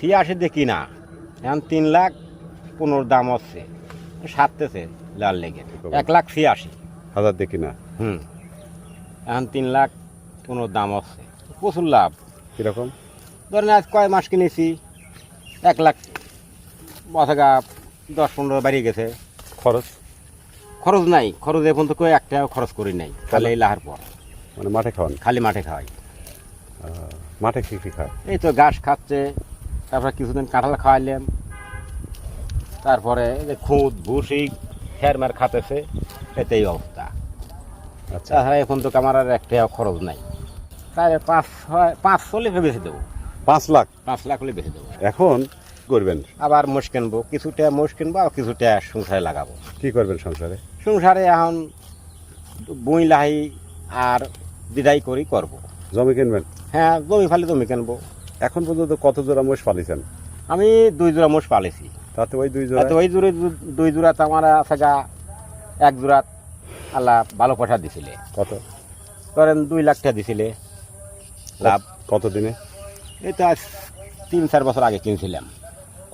ছিয়াশি দেখি না। এখন তিন লাখ পনেরো দাম হচ্ছে। সারতেছে লাল লেগে। এক লাখ ছিয়াশি হাজার দেখি না। হুম। এখন তিন লাখ পনেরো দাম হচ্ছে। প্রচুর লাভ। কীরকম? ধরেন আজ কয় মাস কিনেছি? এক লাখ বছকা দশ পনেরো বাড়িয়ে গেছে। খরচ? খরচ নাই। খরচ এখন তো কেউ একটা খরচ করি নাই। খালি এই লাহার পর। মানে মাঠে খাওয়ান? খালি মাঠে খাওয়াই। মাঠে কি কি খায়? এই তো ঘাস খাচ্ছে তারপরে কিছুদিন কাঁঠাল খাওয়াইলাম তারপরে যে খুঁত ভুসি মার খাতেছে এতেই অবস্থা। আচ্ছা। তাছাড়া এখন তো আমার আর একটা খরচ নাই। তাই পাঁচ ছয় পাঁচ চল্লিশ বেঁচে দেবো। পাঁচ লাখ? পাঁচ লাখ হলে বেঁচে দেবো। এখন করবেন? আবার মোষ কিনবো। কিছুটা মোষ কিনবো আর কিছুটা সংসারে লাগাবো। কি করবেন সংসারে? সংসারে এখন বই লাহি আর দিদাই করি করব। জমি কিনবেন? হ্যাঁ জমি ফালি জমি কিনবো। এখন পর্যন্ত কত জোড়া মোষ পালিয়েছেন আমি দুই জোড়া মোষ পালিয়েছি তাতে ওই দুই জোড়া ওই জোরে দুই জোড়াতে আমার আছে গা এক জোড়াত আল্লাহ ভালো পয়সা দিছিলে। কত? ধরেন দুই লাখ টাকা দিছিলে। লাভ। কত দিনে এই তো আজ তিন চার বছর আগে কিনছিলাম।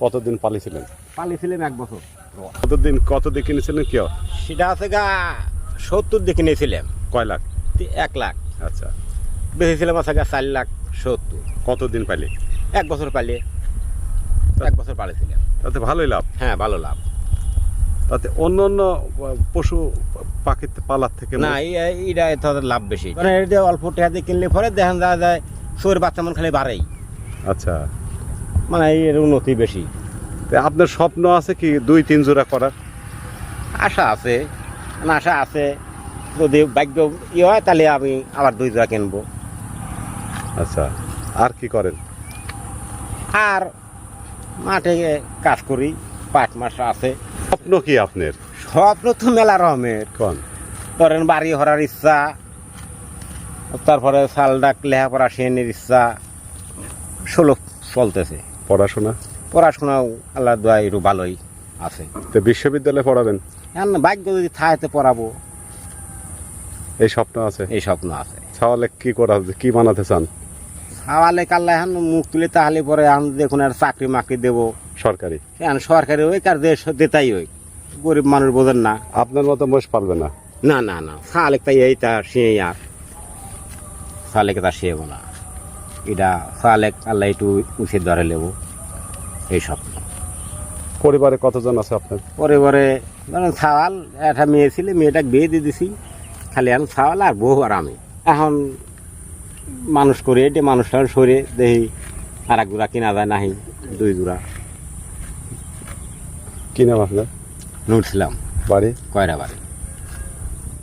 কতদিন পালিয়েছিলেন পালিয়েছিলেন এক বছর কতদিন কত দিয়ে কিনেছিলেন কি সেটা আছে গা সত্তর দিকে নিয়েছিলাম কয় লাখ? এক লাখ। আচ্ছা। বেঁচেছিলাম আছে গা চার লাখ সত্তর। কতদিন পাইলে? এক বছর পালিয়ে এক বছর পালিয়েছিলাম তাতে ভালোই লাভ। হ্যাঁ ভালো লাভ। তাতে অন্য অন্য পশু পাখি পালার থেকে না এইটা এত লাভ বেশি। কারণ এটা অল্প টাকা দিয়ে কিনলে পরে দেখেন যায় যায় শরীর বাচ্চা মন খালি বাড়েই। আচ্ছা। মানে এর উন্নতি বেশি। তা আপনার স্বপ্ন আছে কি দুই তিন জোড়া করার? আশা আছে মানে আশা আছে। যদি ভাগ্য ইয়ে হয় তাহলে আমি আবার দুই জোড়া কিনবো। আচ্ছা। আর কি করেন? আর মাঠে কাজ করি পাট মাস আছে। স্বপ্ন কি আপনার? স্বপ্ন তো মেলা রকমের কোন? ধরেন বাড়ি হরার ইচ্ছা তারপরে সাল ডাক লেখাপড়া শেনের ইচ্ছা ষোলো চলতেছে। পড়াশোনা? পড়াশোনাও আল্লাহ দোয়া একটু ভালোই আছে। তো বিশ্ববিদ্যালয়ে পড়াবেন? এখন ভাগ্য যদি থাকতে পড়াবো। এই স্বপ্ন আছে? এই স্বপ্ন আছে। তাহলে কি করা কি বানাতে চান? খাওয়ালে কাল্লা এখন মুখ তুলে তাহলে পরে এখন দেখুন আর চাকরি মাকরি দেবো। সরকারি? এখন সরকারি ওই কার দেশ দেতাই ওই গরিব মানুষ বোঝেন না। আপনার মতো মোষ পালবে না? না না না। সালেক তাই এই তা সে আর। সালেকে তা সে না। এটা সালেক আল্লাহ একটু উচিত ধরে নেব। এই স্বপ্ন। পরিবারে কতজন আছে আপনার? পরিবারে পরে ধরেন ছাওয়াল একটা মেয়ে ছিল মেয়েটাকে বিয়ে দিয়ে দিছি। খালি এখন ছাওয়াল আর বউ আর আমি। এখন মানুষ করে এটি মানুষটা সরে দেখি আর এক জোড়া কিনা যায় নাহি দুই জোড়া কি নাম আপনার? বাড়ি? কয়রা বাড়ি